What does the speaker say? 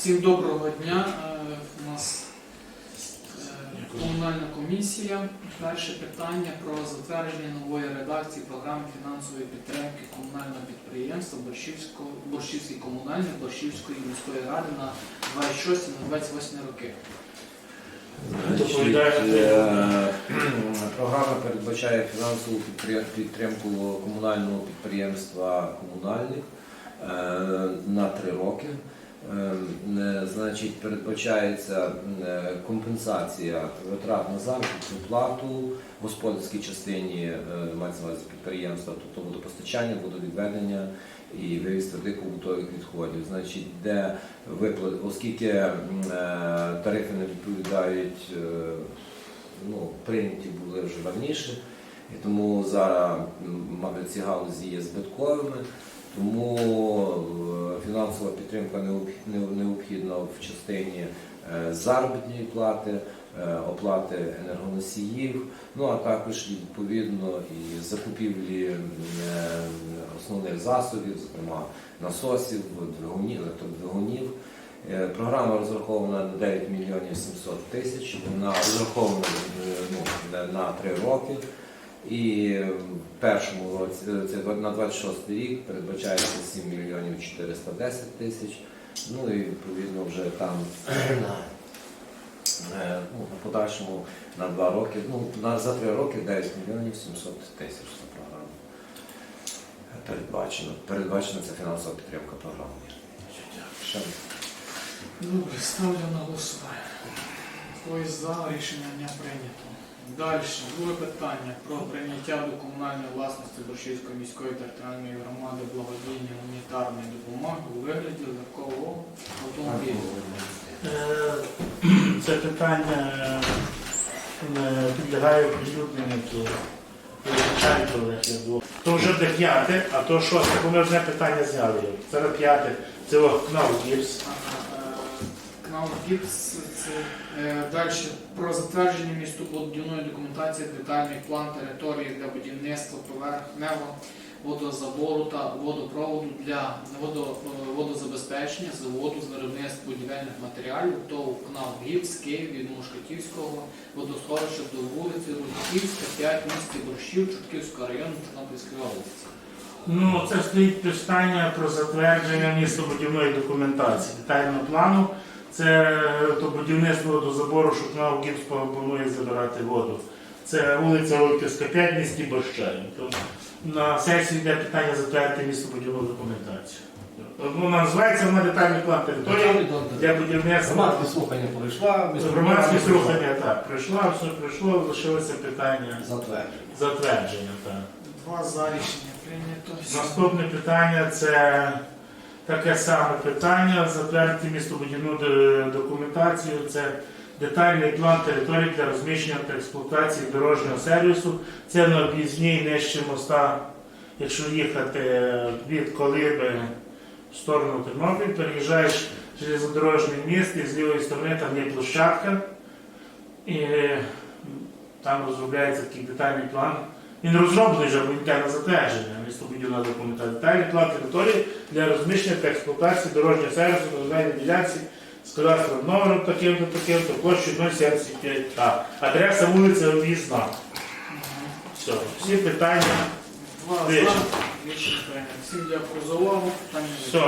Всім доброго дня. Е, У нас е, комунальна комісія. Перше питання про затвердження нової редакції програми фінансової підтримки комунального підприємства Борщівський комунальний Борщівської міської ради на 26 на 28 роки. Е, Програма передбачає фінансову підтримку комунального підприємства комунальних на три роки. Е, е, Значить, передбачається е, компенсація витрат на заробітну плату в господарській частині е, мається підприємства, тобто водопостачання, водовідведення і вивіз твердих побутових відходів. Значить, де виплат, оскільки е, тарифи не відповідають, ну, прийняті були вже раніше, і тому зараз мабуть, ці галузі є збитковими, тому підтримка необхідна в частині е, заробітної плати, е, оплати енергоносіїв, ну а також відповідно і закупівлі е, основних засобів, зокрема насосів, двигунів, електродвигунів. Програма розрахована на 9 мільйонів 700 тисяч, вона розрахована ну, на 3 роки. І в першому році, е, це на 26 рік, передбачається 7 мільйонів 410 тисяч. Ну і відповідно вже там на, е, ну, подальшому на 2 роки, ну на, за 3 роки 9 мільйонів 700 тисяч за програму. Передбачено. Передбачена ця фінансова підтримка програми. Добре, ставлю на голосування. Хто за рішення не прийнято. Далі, друге питання про прийняття до комунальної власності Борщівської міської територіальної громади благодійної гуманітарної допомоги у вигляді легкового автомобіля. Е, Це питання е, підлягає оприлюдненню, визначають То вже де п'яте, а то шосте, бо ми одне питання зняли. Це п'яте, це Окнав Гіпс. Канал Гіпс це е, далі про затвердження містобудівної документації, детальний план території для будівництва поверхневого водозабору та водопроводу для водо, е, водозабезпечення заводу з виробництва будівельних матеріалів ТОВ КНАУ Гіпс Київ від Мушкатівського водосховища до вулиці Рудківська, 5 місті Борщів, Чортківського району Тернопільської області. Ну, це стоїть питання про затвердження містобудівної документації, детального плану. Це е, то будівництво до забору, щоб на Гіпс планує забирати воду. Це вулиця Рольківська, 5 місті Борщаїв. На сесії йде питання затвердити містобудівну документацію. Ну, називається вона детальний план території для будівництва. Громадське слухання пройшла, Громадські слухання так, прийшла, все прийшло, лишилося питання затвердження. затвердження. Так. Два за рішення прийнято. Наступне питання це таке саме питання. Затвердити містобудівну документацію. Це детальний план території для розміщення та експлуатації дорожнього сервісу. Це на об'їзній нижче моста, якщо їхати від Колиби в сторону Тернопіль, переїжджаєш железнодорожний міст і з лівої сторони там є площадка. І там розробляється такий детальний план. Він розроблений вже йде на затвердження містобудівна документація. Детальний план території для розміщення та експлуатації дорожнього сервісу на земельній ділянці з кадастровим номером таким-то, таким-то, площею 075 А. Адреса вулиця Об'їзна. Все, всі питання. Два за Вирішено. рішення. Всім дякую за увагу. Все,